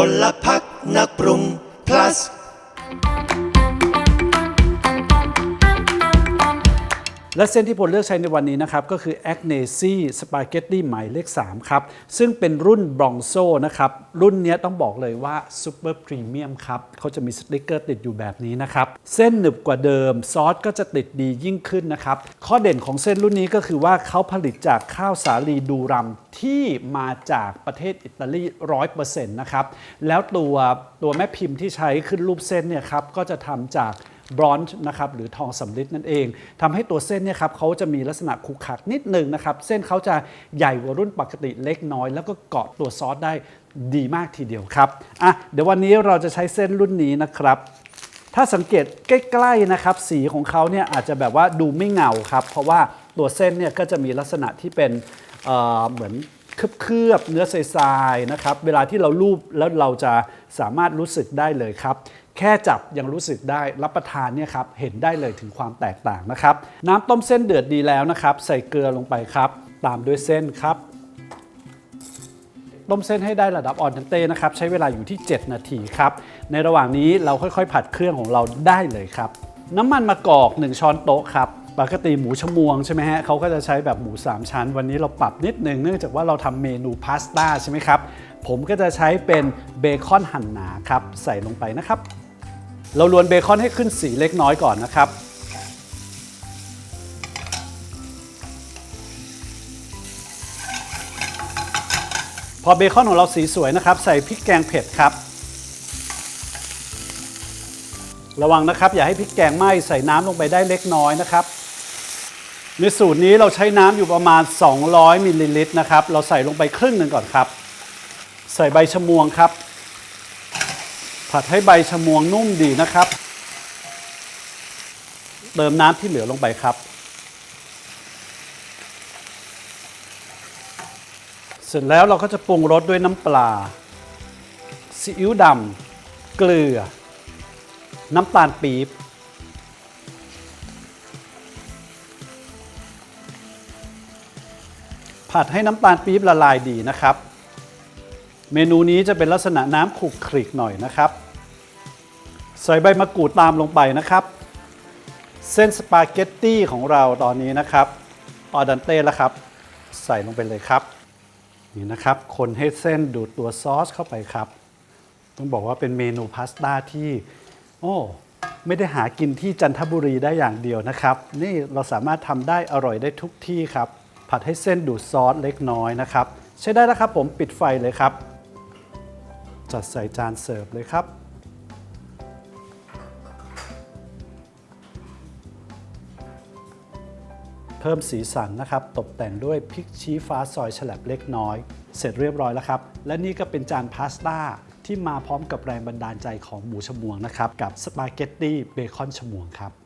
พลพักนักปรุง plus และเส้นที่ผมเลือกใช้ในวันนี้นะครับ ก็คือ a g n e s i Spaghetti หมายเลข 3 ครับ ซึ่งเป็นรุ่น Bronzo นะครับ รุ่นนี้ต้องบอกเลยว่า Super Premium ครับเขาจะมีสติกเกอร์ติดอยู่แบบนี้นะครับ เส้นหนึบกว่าเดิม ซอสก็จะติดดียิ่งขึ้นนะครับ ข้อเด่นของเส้นรุ่นนี้ก็คือว่าเขาผลิตจากข้าวสาลีดูรัมที่มาจากประเทศอิตาลี 100%นะครับ แล้วตัวตัวแม่พิมพ์ที่ใช้ขึ้นรูปเส้นเนี่ยครับก็จะทำจาก บรอนช์นะครับหรือทองสำริดนั่นเองทำให้ตัวเส้นเนี่ยครับเขาจะมีลักษณะขรุขระนิดหนึ่งนะครับเส้นเขาจะใหญ่กว่ารุ่นปกติเล็กน้อย แล้วก็เกาะตัวซอสได้ดีมากทีเดียวครับอะเดี๋ยววันนี้เราจะใช้เส้นรุ่นนี้นะครับถ้าสังเกตใกล้ๆนะครับสีของเขาเนี่ยอาจจะแบบว่าดูไม่เงาครับ เพราะว่าตัวเส้นเนี่ยก็จะมีลักษณะที่เป็นเเหมือนเคลือบเนื้อทรายๆนะครับ เวลาที่เราลูบแล้วเราจะสามารถรู้สึกได้เลยครับ แค่จับยังรู้สึกได้รับประทานเนี่ยครับเห็นได้เลยถึงความแตกต่างนะครับ น้ำต้มเส้นเดือดดีแล้วนะครับ ใส่เกลือลงไปครับ ตามด้วยเส้นครับ ต้มเส้นให้ได้ระดับออนเทนเต้นะครับ ใช้เวลาอยู่ที่ 7 นาทีครับ ในระหว่างนี้เราค่อยๆ ผัดเครื่องของเราได้เลยครับ น้ำมันมะกอก 1 ช้อนโต๊ะครับปกติหมูชมวงใช่ไหมฮะเขาก็จะใช้แบบหมู 3 ชั้น วันนี้เราปรับนิดนึงเนื่องจากว่าเราทำเมนูพาสต้าใช่ไหมครับ ผมก็จะใช้เป็นเบคอนหั่นหนาครับ ใส่ลงไปนะครับ เราลวนเบคอนให้ขึ้นสีเล็กน้อยก่อนนะครับ พอเบคอนของเราสีสวยนะครับ ใส่พริกแกงเผ็ดครับ ระวังนะครับ อย่าให้พริกแกงไหม้ใส่น้ำลงไปได้เล็กน้อยนะครับ ในสูตรนี้เราใช้น้ำอยู่ประมาณ 200มิลลิลิตรนะครับ เราใส่ลงไปครึ่งหนึ่งก่อนครับ ใส่ใบชะมวงครับ ผัดให้ใบชะมวงนุ่มดีนะครับ เติมน้ำที่เหลือลงไปครับ เสร็จแล้วเราก็จะปรุงรสด้วยน้ำปลาซีอิ๊วดำเกลือ น้ำตาลปี๊บผัดให้น้ำตาลปี๊บละลายดีนะครับ เมนูนี้จะเป็นลักษณะน้ำขลุกคลิกหน่อยนะครับ ใส่ใบมะกรูดตามลงไปนะครับ เส้นสปาเกตตี้ของเราตอนนี้นะครับออดันเต้แล้วครับ ใส่ลงไปเลยครับ นี่นะครับ คนให้เส้นดูดตัวซอสเข้าไปครับ ต้องบอกว่าเป็นเมนูพาสต้าที่ โอ้ไม่ได้หากินที่จันทบุรีได้อย่างเดียวนะครับ นี่เราสามารถทำได้อร่อยได้ทุกที่ครับ ผัดให้เส้นดูดซอสเล็กน้อยนะครับ ใช้ได้แล้วครับผมปิดไฟเลยครับ จัดใส่จานเสิร์ฟเลยครับ เพิ่มสีสันนะครับ ตกแต่งด้วยพริกชี้ฟ้าซอยฉลับเล็กน้อย เสร็จเรียบร้อยแล้วครับ และนี่ก็เป็นจานพาสต้าที่มาพร้อมกับแรงบันดาลใจของหมูชมวงนะครับ กับสปาเกตตี้เบคอนชมวงครับ